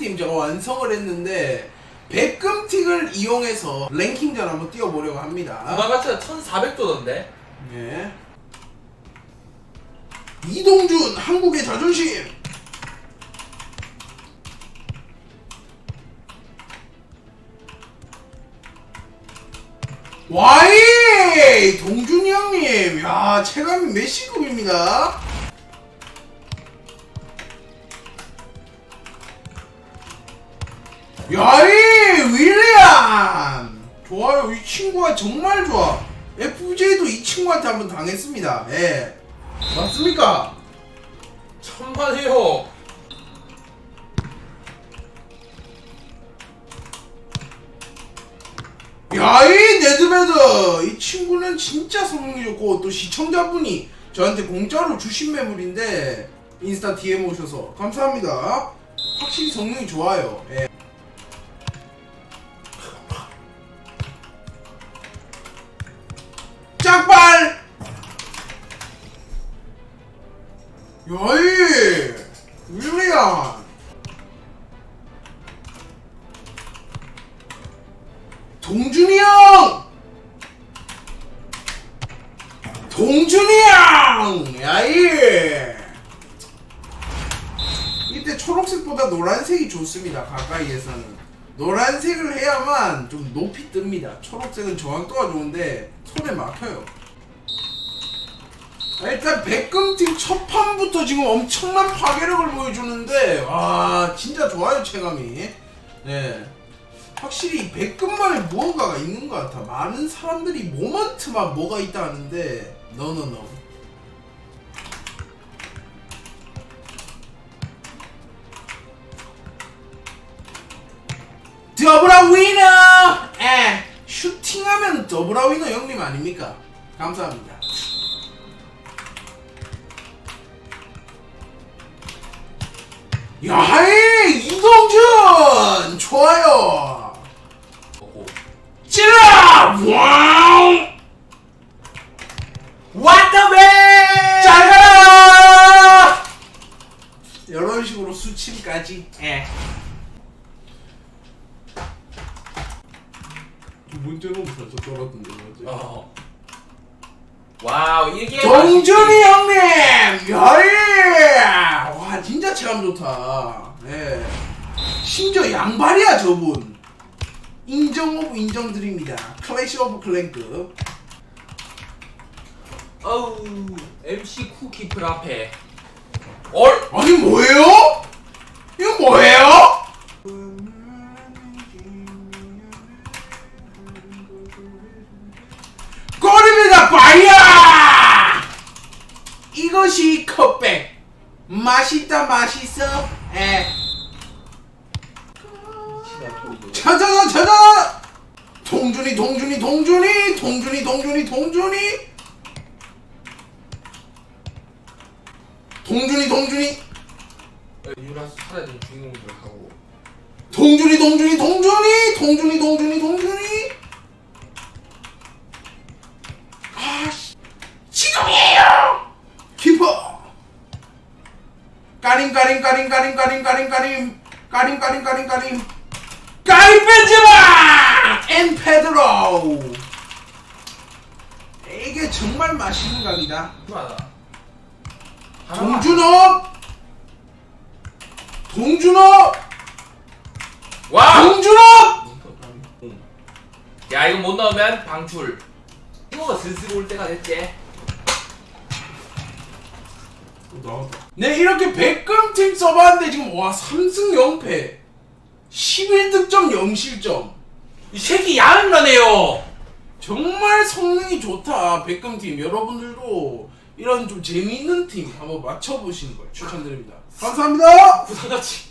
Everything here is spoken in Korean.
백금팀 제가 완성을 했는데 백금틱을 이용해서 랭킹전 한번 뛰어보려고 합니다. 부가가치가 1,400도던데. 예. 이동준 한국의 자존심. 와이 동준이 형님, 야 체감이 메시급입니다. 야이 윌리안 좋아요. 이 친구가 정말 좋아. FJ도 이 친구한테 한번 당했습니다. 예. 맞습니까? 천만에요. 야이 네드베드! 이 친구는 진짜 성능이 좋고 또 시청자분이 저한테 공짜로 주신 매물인데 인스타 DM 오셔서 감사합니다. 확실히 성능이 좋아요. 예. 야이 윌리안 동준이 형! 동준이 형! 야이! 이때 초록색보다 노란색이 좋습니다. 가까이에서는. 노란색을 해야만 좀 높이 뜹니다. 초록색은 정확도가 좋은데 손에 막혀요. 아, 일단 백금팀 첫 판부터 지금 엄청난 파괴력을 보여주는데 와 진짜 좋아요 체감이. 네. 확실히 백금만에 무언가가 있는 것 같아. 많은 사람들이 모먼트만 뭐가 있다 하는데 너너너. 더블아 위너! 에 슈팅하면 더블아 위너 형님 아닙니까? 감사합니다. 야이 이동준 좋아요. 찔러! 와우! What the way? 잘 가라! 이런 식으로 수침까지. 예. 두 번째는 벌써 쫄았던데 맞지? 어. 와우 이게 동준이 형님! 야이! 와 진짜 체감 좋다. 예. 심지어 양발이야 저분. 인정 오브 인정 드립니다. 클래시 오브 클랭급. 어우 MC 쿠키 프라페. 얼. 아니 뭐예요? 이거 뭐예요? 꼬리입니다 바이야! 이것이 컵백 맛있다 맛있어. 에 찾아라 찾아라 동준이 동준이 동준이 동준이 동준이 동준이. 동준이 동준이. 유라스 사라진 주인공들 하고. 동준이 동준이 동준이 동준이. 동준이 동준이 아씨 지금이에요 키퍼 까림 까림 까림 까림 까림 까림 까림 까림 까림 까림 까림 까림 벤제마! 앤 페드로! 이게 정말 맛있는 각이다. 하나. 동준호! 동준호! 와. 동준호! 야 이거 못 넣으면 방출. 이거가 슬슬 올 때가 됐지. 네 이렇게 백금팀 써봤는데 지금 와 3승 0패. 11득점 0실점. 이 새끼 야릇나네요. 정말 성능이 좋다 백금팀. 여러분들도 이런 좀 재미있는 팀 한번 맞춰보시는 걸 추천드립니다. 감사합니다. 부사같이.